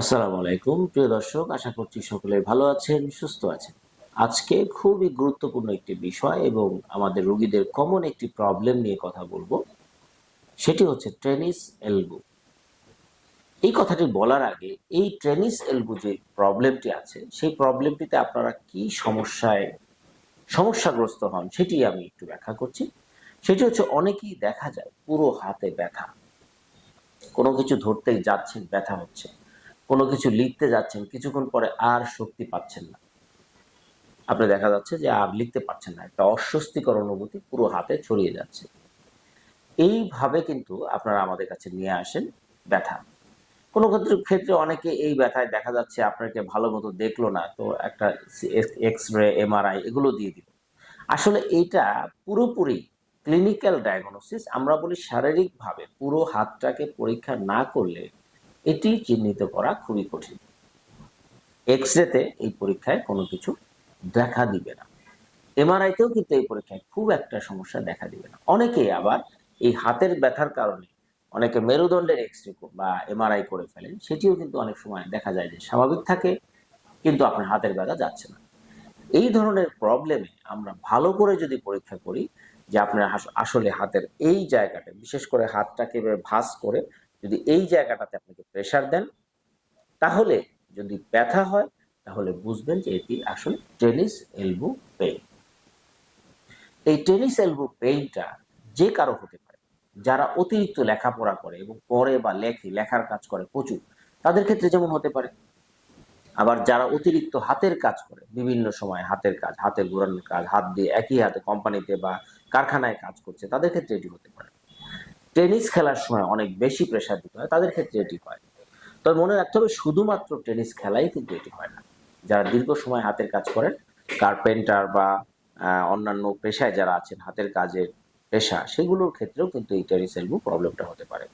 আসসালামু আলাইকুম। প্রিয় দর্শক, আশা করছি সকলে ভালো আছেন, সুস্থ আছেন। আজকে খুবই গুরুত্বপূর্ণ একটি বিষয় এবং আমাদের রোগীদের কমন একটি প্রবলেম নিয়ে কথা বলব। সেটি হচ্ছে ট্রেনিস এলবো এই কথাটি বলার আগে, এই ট্রেনিস এলবো যে প্রবলেমটি আছে, সেই প্রবলেমটিতে আপনারা কি সমস্যায়, সমস্যাগ্রস্ত হন, সেটি আমি একটু ব্যাখ্যা করছি। সেটি হচ্ছে অনেকেই দেখা যায় পুরো হাতে ব্যথা। কোনো কিছু ধরতে যাচ্ছেন, ব্যথা হচ্ছে। কোনো কিছু লিখতে যাচ্ছেন, কিছুক্ষণ পরে আর শক্তি পাচ্ছেন না। আপনি দেখা যাচ্ছে যে আর লিখতে পারছেন না, একটা অস্বস্তিকর অনুভূতি পুরো হাতে ছড়িয়ে যাচ্ছে। এইভাবে কিন্তু আপনারা আমাদের কাছে নিয়ে আসেন ব্যথা। কোনো ক্ষেত্রে অনেকে এই ব্যথায় দেখা যাচ্ছে আপনাকে ভালো মতো দেখল না, তো একটা এক্স রে এমআরআই এগুলো দিয়ে দিল। আসলে এইটা পুরোপুরি ক্লিনিক্যাল ডায়াগনোসিস আমরা বলি শারীরিকভাবে পুরো হাতটাকে পরীক্ষা না করলে এটি চিহ্নিত করা খুবই কঠিন। এক্স রেতে এই পরীক্ষায় কোনো কিছু দেখা দিবে না। এমআরআইতেও কিন্তু এই পরীক্ষায় খুব একটা সমস্যা দেখা দিবে না। অনেকেই আবার এই হাতের ব্যথার কারণে অনেকে মেরুদণ্ডের এক্স রে বা এমআরআই করে ফেলেন, সেটিও কিন্তু অনেক সময় দেখা যায় যে স্বাভাবিক থাকে, কিন্তু আপনার হাতের ব্যথা যাচ্ছে না। এই ধরনের প্রবলেমে আমরা ভালো করে যদি পরীক্ষা করি যে আপনার আসলে হাতের এই জায়গাটা, বিশেষ করে হাতটাকে ভাঁজ করে যদি এই জায়গাটাতে আপনাকে প্রেসার দেন, তাহলে যদি ব্যথা হয়, তাহলে বুঝবেন যে এটি আসলে টেনিস এলবো পেইন এই টেনিস এলবো পেইনটা যে কারও হতে পারে, যারা অতিরিক্ত লেখাপড়া করে এবং পড়ে বা লেখে, লেখার কাজ করে প্রচুর, তাদের ক্ষেত্রে যেমন হতে পারে। আবার যারা অতিরিক্ত হাতের কাজ করে, বিভিন্ন সময় হাতের কাজ, হাতের ঘোরানোর কাজ, হাত দিয়ে একই হাতে কোম্পানিতে বা কারখানায় কাজ করছে, তাদের ক্ষেত্রে এটি হতে পারে। টেনিস খেলার সময় অনেক বেশি প্রেশার দিতে হয়, তাদের ক্ষেত্রে এটি হয়। তবে মনে রাখতে হবে, শুধুমাত্র টেনিস খেলাই কিন্তু এটি হয় না। যারা দীর্ঘ সময় হাতের কাজ করেন কার্পেন্টার বা অন্যান্য পেশায় যারা আছেন, হাতের কাজের পেশা, সেগুলোর ক্ষেত্রেও কিন্তু এই টেনিস এলবো প্রবলেমটা হতে পারে।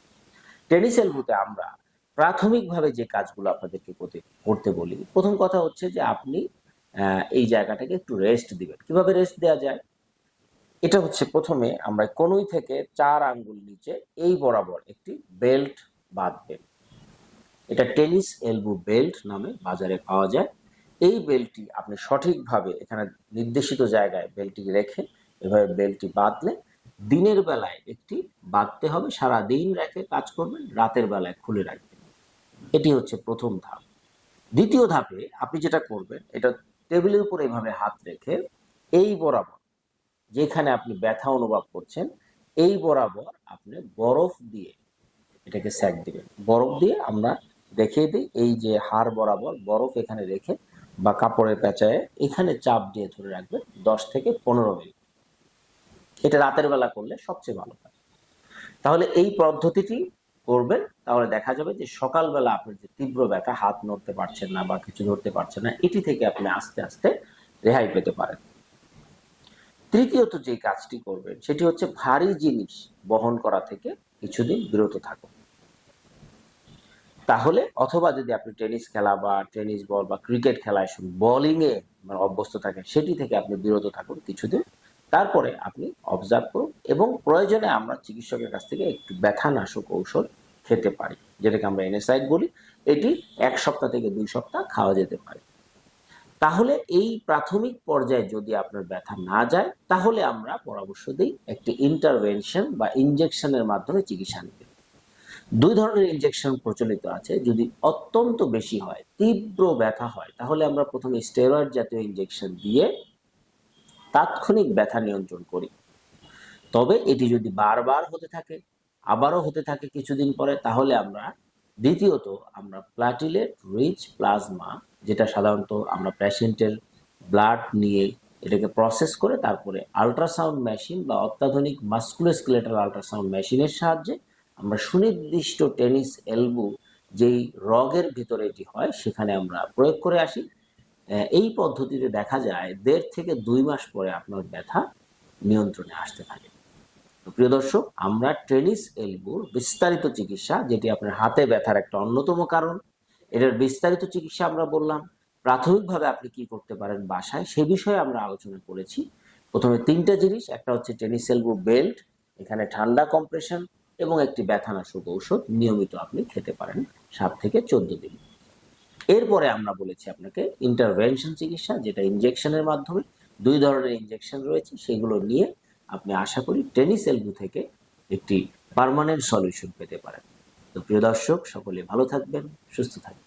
টেনিস এলবোতে আমরা প্রাথমিকভাবে যে কাজগুলো আপনাদেরকে করতে বলি, প্রথম কথা হচ্ছে যে আপনি এই জায়গাটাকে একটু রেস্ট দিবেন। কীভাবে রেস্ট দেওয়া যায়? এটা হচ্ছে প্রথমে আমরা কনুই থেকে চার আঙ্গুল নিচে এই বরাবর একটি বেল্ট বাঁধবেন এটা টেনিস এলবো বেল্ট নামে বাজারে পাওয়া যায়। এই বেল্টটি আপনি সঠিকভাবে এখানে নির্দেশিত জায়গায় বেল্টটি রেখে এভাবে বেল্টটি বাঁধলে দিনের বেলায় একটি বাঁধতে হবে, সারা দিন রেখে কাজ করবেন, রাতের বেলায় খুলে রাখবেন। এটি হচ্ছে প্রথম ধাপ। দ্বিতীয় ধাপে আপনি যেটা করবেন, এটা টেবিলের উপর এভাবে হাত রেখে এই বরাবর যেখানে আপনি ব্যথা অনুভব করছেন, এই বরাবর আপনি বরফ দিয়ে এটাকে স্যাক দিবেন। বরফ দিয়ে আমরা দেখিয়ে দিই, এই যে হাড় বরাবর বরফ এখানে রেখে বা কাপড়ের পেঁচায় এখানে চাপ দিয়ে ধরে রাখবেন দশ থেকে পনেরো মিনিট। এটা রাতের বেলা করলে সবচেয়ে ভালো হয়। তাহলে এই পদ্ধতিটি করবেন, তাহলে দেখা যাবে যে সকালবেলা আপনার যে তীব্র ব্যথা, হাত নড়তে পারছেন না বা কিছু ধরতে পারছেন না, এটি থেকে আপনি আস্তে আস্তে রেহাই পেতে পারেন। তৃতীয়ত যে কাজটি করবেন, সেটি হচ্ছে ভারী জিনিস বহন করা থেকে কিছুদিন বিরত থাকুন। তাহলে অথবা যদি আপনি টেনিস খেলা বা টেনিস বল বা ক্রিকেট খেলায় বোলিং এ মানে অভ্যস্ত থাকেন, সেটি থেকে আপনি বিরত থাকুন কিছুদিন। তারপরে আপনি অবজার্ভ করুন এবং প্রয়োজনে আমরা চিকিৎসকের কাছ থেকে একটু ব্যথানাশক ঔষধ খেতে পারি, যেটাকে আমরা এনএসাইড বলি। এটি এক সপ্তাহ থেকে দুই সপ্তাহ খাওয়া যেতে পারে। তাহলে এই প্রাথমিক পর্যায়ে যদি আপনার ব্যথা না যায়, তাহলে আমরা পরামর্শ দিই একটি ইন্টারভেনশন বা ইনজেকশনের মাধ্যমে চিকিৎসা নিতে। দুই ধরনের ইনজেকশন প্রচলিত আছে। যদি অত্যন্ত বেশি হয়, তীব্র ব্যথা হয়, তাহলে আমরা প্রথমে স্টেরয়েড জাতীয় ইনজেকশন দিয়ে তাৎক্ষণিক ব্যথা নিয়ন্ত্রণ করি। তবে এটি যদি বারবার হতে থাকে, আবারও হতে থাকে কিছুদিন পরে, তাহলে আমরা দ্বিতীয়ত আমরা প্লাটিলেট রিচ প্লাজমা যেটা সাধারণত আমরা পেশেন্টের ব্লাড নিয়ে এটাকে প্রসেস করে তারপরে আল্ট্রাসাউন্ড মেশিন বা অত্যাধুনিক মাস্কুলোস্কেলেটাল আল্ট্রাসাউন্ড মেশিনের সাহায্যে আমরা সুনির্দিষ্ট টেনিস এলবো যেই রগের ভিতরে এটি হয়, সেখানে আমরা প্রয়োগ করে আসি। এই পদ্ধতিতে দেখা যায় দেড় থেকে দুই মাস পরে আপনার ব্যথা নিয়ন্ত্রণে আসতে থাকে। প্রিয় দর্শক, আমরা টেনিস এলবোর বিস্তারিত চিকিৎসা, যেটি আপনার হাতে ব্যথার একটা অন্যতম কারণ এটার বিস্তারিত চিকিৎসা আমরা বললাম। প্রাথমিকভাবে আপনি কি করতে পারেন বাসায়, সে বিষয়ে আমরা আলোচনা করেছি। প্রথমে তিনটা জিনিস, একটা হচ্ছে টেনিস বেল্ট, এখানে ঠান্ডা কম্প্রেশন এবং একটি ব্যথানাশক ঔষধ, নিয়মিত আপনি খেতে পারেন সাত থেকে চোদ্দ দিন। এরপরে আমরা বলেছি আপনাকে ইন্টারভেনশন চিকিৎসা, যেটা ইনজেকশনের মাধ্যমে দুই ধরনের ইনজেকশন রয়েছে, সেগুলো নিয়ে আপনি আশা করি টেনিস এলবু থেকে একটি পার্মানেন্ট সলিউশন পেতে পারেন। তো প্রিয় দর্শক, সকলে ভালো থাকবেন, সুস্থ থাকবেন।